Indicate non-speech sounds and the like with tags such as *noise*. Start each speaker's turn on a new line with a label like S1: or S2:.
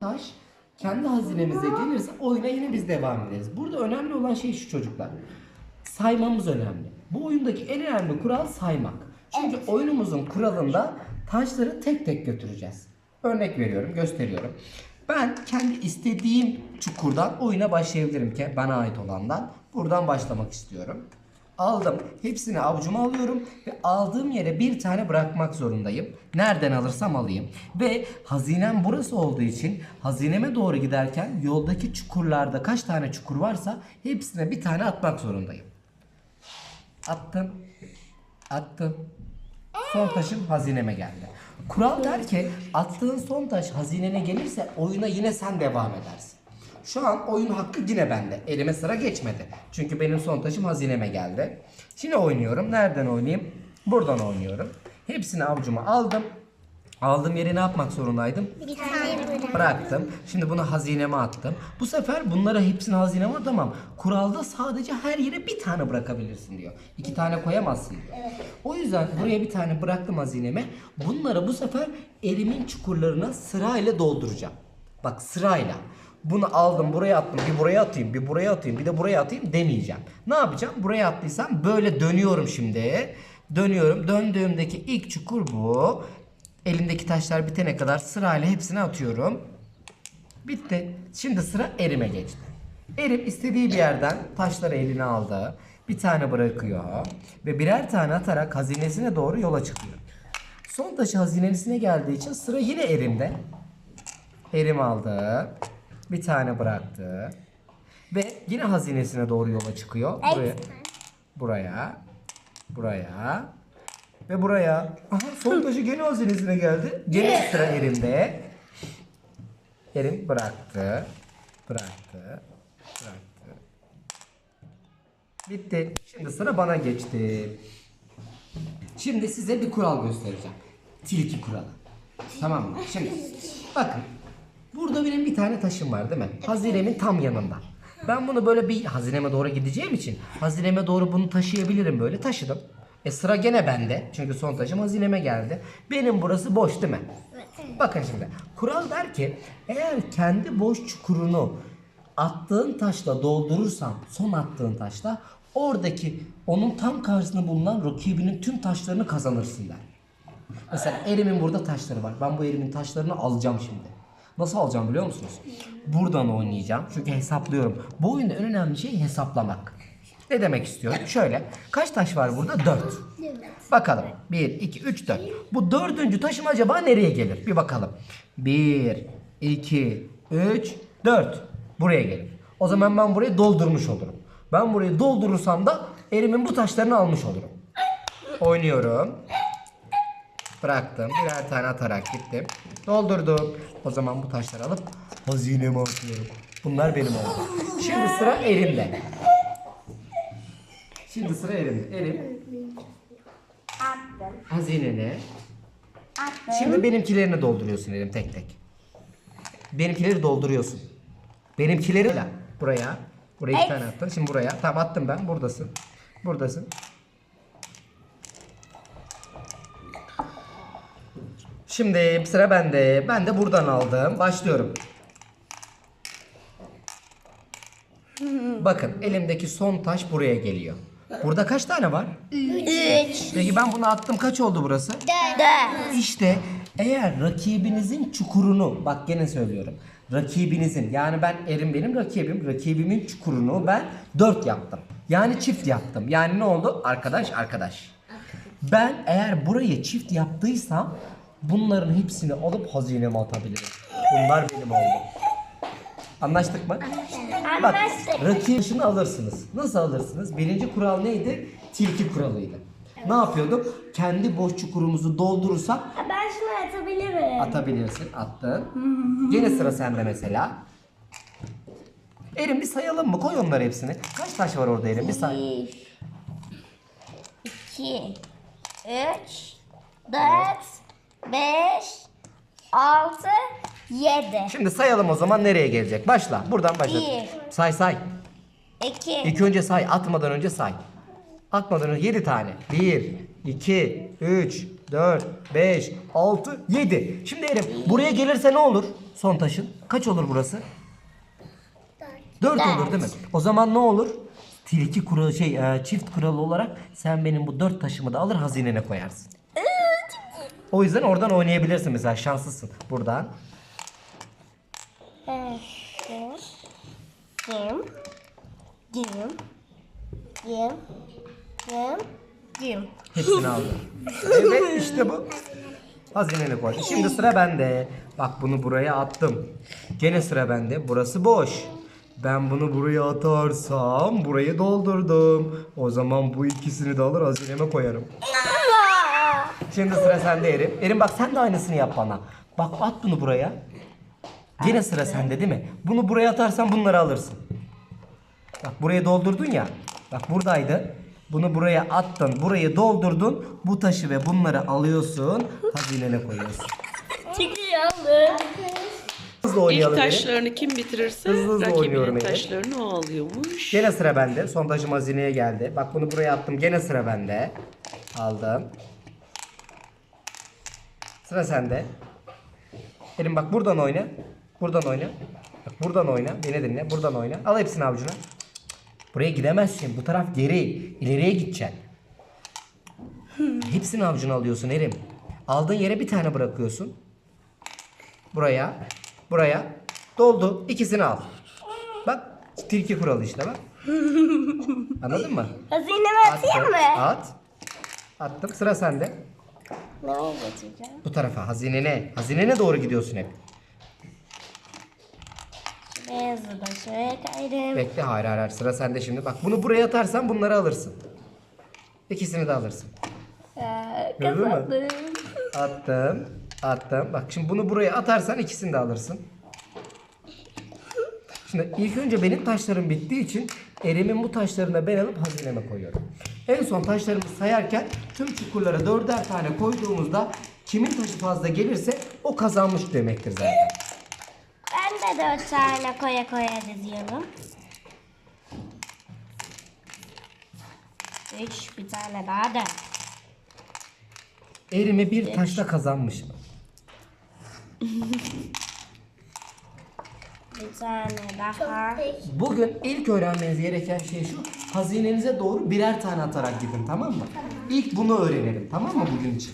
S1: taş kendi hazinemize gelirse oyuna yine biz devam ederiz. Burada önemli olan şey şu çocuklar. Saymamız önemli. Bu oyundaki en önemli kural saymak. Çünkü oyunumuzun kuralında taşları tek tek götüreceğiz. Örnek veriyorum, gösteriyorum. Ben kendi istediğim çukurdan oyuna başlayabilirim ki bana ait olandan. Buradan başlamak istiyorum. Aldım. Hepsini avucuma alıyorum ve aldığım yere bir tane bırakmak zorundayım. Nereden alırsam alayım. Ve hazinem burası olduğu için hazineme doğru giderken yoldaki çukurlarda kaç tane çukur varsa hepsine bir tane atmak zorundayım. Attım. Attım. Son taşım hazineme geldi. Kural der ki attığın son taş hazinene gelirse oyuna yine sen devam edersin. Şu an oyun hakkı yine bende. Elime sıra geçmedi. Çünkü benim son taşım hazineme geldi. Şimdi oynuyorum. Nereden oynayayım? Buradan oynuyorum. Hepsini avucuma aldım. Aldığım yere ne yapmak zorundaydım?
S2: Bir tane bırak.
S1: Bıraktım. Şimdi bunu hazineme attım. Bu sefer bunlara hepsini hazineme atamam. Kuralda sadece her yere bir tane bırakabilirsin diyor. İki tane koyamazsın diyor. O yüzden buraya bir tane bıraktım hazineme. Bunları bu sefer elimin çukurlarına sırayla dolduracağım. Bak sırayla. Bunu aldım buraya attım bir buraya atayım bir buraya atayım bir de buraya atayım demeyeceğim. Ne yapacağım? Buraya attıysam böyle dönüyorum şimdi. Dönüyorum. Döndüğümdeki ilk çukur bu. Elimdeki taşlar bitene kadar sırayla hepsini atıyorum. Bitti. Şimdi sıra erime geçti. Erim istediği bir yerden taşları eline aldı. Bir tane bırakıyor. Ve birer tane atarak hazinesine doğru yola çıkıyor. Son taşı hazinesine geldiği için sıra yine erimde. Erim aldı. Bir tane bıraktı. Ve yine hazinesine doğru yola çıkıyor. Buraya. Buraya. Buraya. Ve buraya. Aha son taşı gene hazinesine geldi. Gene sıra erimde. Erim bıraktı. Bıraktı. Bıraktı. Bitti. Şimdi sıra bana geçti. Şimdi size bir kural göstereceğim. Tilki kuralı. Tamam mı? Şimdi bakın. Burada benim bir tane taşım var değil mi? Hazinemin tam yanında. Ben bunu böyle bir hazineme doğru gideceğim için hazineme doğru bunu taşıyabilirim böyle. Taşıdım. E sıra gene bende. Çünkü son taşım hazineme geldi. Benim burası boş değil mi? Bakın şimdi. Kural der ki eğer kendi boş çukurunu attığın taşla doldurursan son attığın taşla oradaki onun tam karşısında bulunan rakibinin tüm taşlarını kazanırsın der. Mesela erimin burada taşları var. Ben bu erimin taşlarını alacağım şimdi. Nasıl alacağım biliyor musunuz? Buradan oynayacağım. Çünkü hesaplıyorum. Bu oyunda en önemli şey hesaplamak. Ne demek istiyorum? Şöyle. Kaç taş var burada? 4. Bakalım. 1, 2, 3, 4. Bu dördüncü taşım acaba nereye gelir? Bir bakalım. 1, 2, 3, 4. Buraya gelir. O zaman ben burayı doldurmuş olurum. Ben burayı doldurursam da erimin bu taşlarını almış olurum. Oynuyorum. Bıraktım. Birer tane atarak gittim. Doldurdum. O zaman bu taşları alıp hazineme atıyorum. Bunlar benim oldu. Şimdi sıra elimde. Şimdi sıra elimde. Elim
S2: Attım.
S1: hazinene.
S2: Attım.
S1: Şimdi benimkilerini dolduruyorsun elim tek tek. Benimkileri dolduruyorsun. Benimkileri buraya. Buraya iki tane attın. Şimdi buraya. Tamam attım ben. Buradasın. Buradasın. Şimdi sıra bende. Ben de buradan aldım. Başlıyorum. Bakın elimdeki son taş buraya geliyor. Burada kaç tane var?
S2: Üç.
S1: Peki ben bunu attım. Kaç oldu burası?
S2: Dört.
S1: İşte eğer rakibinizin çukurunu bak gene söylüyorum. Rakibinizin yani ben Erim benim rakibim. Rakibimin çukurunu ben 4 yaptım. Yani çift yaptım. Yani ne oldu? Arkadaş arkadaş. Ben eğer burayı çift yaptıysam bunların hepsini alıp hazineme atabilirim. Bunlar benim oldu. Anlaştık mı? Bak
S2: Anlaştık.
S1: rakibini alırsınız. Nasıl alırsınız? Birinci kural neydi? Tilki kuralıydı. Ne yapıyorduk? Kendi boş çukurumuzu doldurursak
S2: Ben şunu atabilirim.
S1: atabilirsin. Attın. Gene sıra sende mesela. Erim bir sayalım mı? Koy onları hepsini. Kaç taş var orada Erim? Bir say.
S2: Bir, iki, üç, dört, beş, altı, yedi.
S1: Şimdi sayalım o zaman nereye gelecek? Başla. Buradan başla.
S2: Bir.
S1: Say say.
S2: İki,
S1: İlk önce say. Atmadan önce say. Atmadan önce 7 tane. 1, 2, 3, 4, 5, 6, 7. Şimdi Erim buraya gelirse ne olur? son taşın? Kaç olur burası? 4 olur değil mi? O zaman ne olur? Tilki kuralı şey e, çift kuralı olarak sen benim bu dört taşımı da alır hazinene koyarsın. O yüzden oradan oynayabilirsin mesela şanslısın buradan.
S2: Gim. Gim. Gim. Gim. Gim.
S1: Hepsini aldım. *laughs* Evet işte bu. Hazinene koy. Şimdi sıra bende. Bak bunu buraya attım. Gene sıra bende. Burası boş. Ben bunu buraya atarsam burayı doldurdum. O zaman bu ikisini de alır hazineme koyarım. Şimdi sıra sende Erin. Erin bak sen de aynısını yap bana. Bak at bunu buraya. Gene sıra sende değil mi? Bunu buraya atarsan bunları alırsın. Bak buraya doldurdun ya. Bak buradaydı. Bunu buraya attın. Burayı doldurdun. Bu taşı ve bunları alıyorsun. Hazinene koyuyorsun.
S2: Çıkıyor.
S1: Hızlı
S3: İlk
S1: oynayalım Erin.
S3: taşlarını kim bitirirse
S1: Hızlı hızlı oynuyorum
S3: rakibinin
S1: Elif.
S3: taşlarını o alıyormuş.
S1: Gene sıra bende. Son taşım hazineye geldi. Bak bunu buraya attım. Gene sıra bende. Aldım. Sıra sende. Elim bak buradan oyna. Buradan oyna. Bak buradan oyna. Beni dinle. Buradan oyna. Al hepsini avucuna. Buraya gidemezsin. Bu taraf geri. İleriye gideceksin. Hepsini avucuna alıyorsun Erim. Aldığın yere bir tane bırakıyorsun. Buraya. Buraya. Doldu. İkisini al. Bak. Tilki kuralı işte bak. Anladın mı?
S2: Hazineme atayım mı?
S1: At. Attım. Sıra sende.
S2: Götüreceğim?
S1: Bu tarafa. Hazinene. Hazinene doğru gidiyorsun hep.
S2: Beyazı da şöyle kaydım.
S1: Bekle. Hayır hayır hayır. Sıra sende şimdi. Bak bunu buraya atarsan bunları alırsın. İkisini de alırsın.
S2: Ee,
S1: Gördün mü?
S2: kazandım.
S1: Attım. Attım. Bak şimdi bunu buraya atarsan ikisini de alırsın. Şimdi ilk önce benim taşlarım bittiği için Erim'in bu taşlarını ben alıp hazineme koyuyorum. En son taşlarımı sayarken tüm çukurlara dörder tane koyduğumuzda kimin taşı fazla gelirse o kazanmış demektir zaten.
S2: Ben de dört tane koya koya diziyorum. Üç, bir tane daha da.
S1: Erim'i bir taşla kazanmışım. *laughs*
S2: Bir tane daha.
S1: Bugün ilk öğrenmeniz gereken şey şu. Hazinenize doğru birer tane atarak gidin tamam mı? İlk bunu öğrenelim tamam mı bugün için?